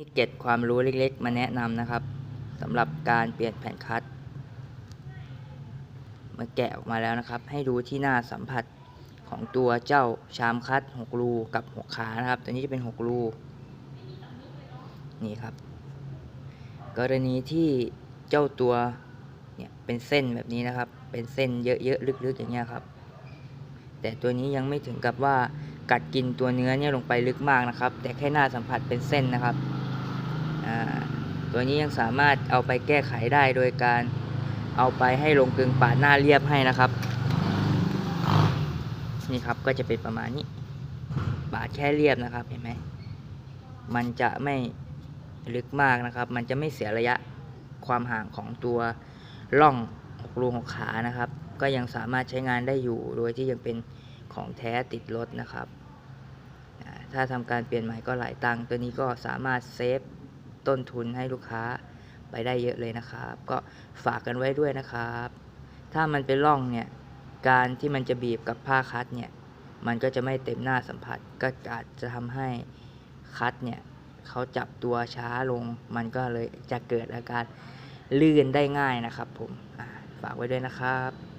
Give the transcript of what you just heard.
มีเก็ดความรู้เล็กๆ มาแนะนำนะครับสำหรับการเปลี่ยนแผ่นคัตเมื่อแกะออกมาแล้วนะครับ ให้ดูที่หน้าสัมผัสของตัวเจ้าชามคัต6รูกับ6ขานะครับ ตัวนี้จะเป็น6รูนี่ครับ กรณีที่เจ้าตัวเนี่ยเป็นเส้นแบบนี้นะครับ เป็นเส้นเยอะๆลึกๆอย่างเงี้ยครับ แต่ตัวนี้ยังไม่ถึงกับว่ากัดกินตัวเนื้อเนี่ยลงไปลึกมากนะครับ แต่แค่หน้าสัมผัสเป็นเส้นนะครับ ตัวนี้ยังสามารถเอาไปแก้ไขได้โดยการเอาไปให้ลงกึงปาดหน้าเรียบให้นะครับ นี่ครับก็จะเป็นประมาณนี้ปาดแค่เรียบนะครับเห็นไหมมันจะไม่ลึกมากนะครับ มันจะไม่เสียระยะความห่างของตัวร่องหกรูหกขานะครับ ก็ยังสามารถใช้งานได้อยู่โดยที่ยังเป็นของแท้ติดรถนะครับ ถ้าทำการเปลี่ยนใหม่ก็หลายตังค์ตัวนี้ก็สามารถเซฟ ต้นทุนให้ลูกค้าไปได้เยอะเลยนะครับ ก็ฝากกันไว้ด้วยนะครับ ถ้ามันเป็นร่องเนี่ยการที่มันจะบีบกับผ้าคัดเนี่ยมันก็จะไม่เต็มหน้าสัมผัส ก็อาจจะทำให้คัดเนี่ยเขาจับตัวช้าลง มันก็เลยจะเกิดอาการลื่นได้ง่ายนะครับผมฝากไว้ด้วยนะครับ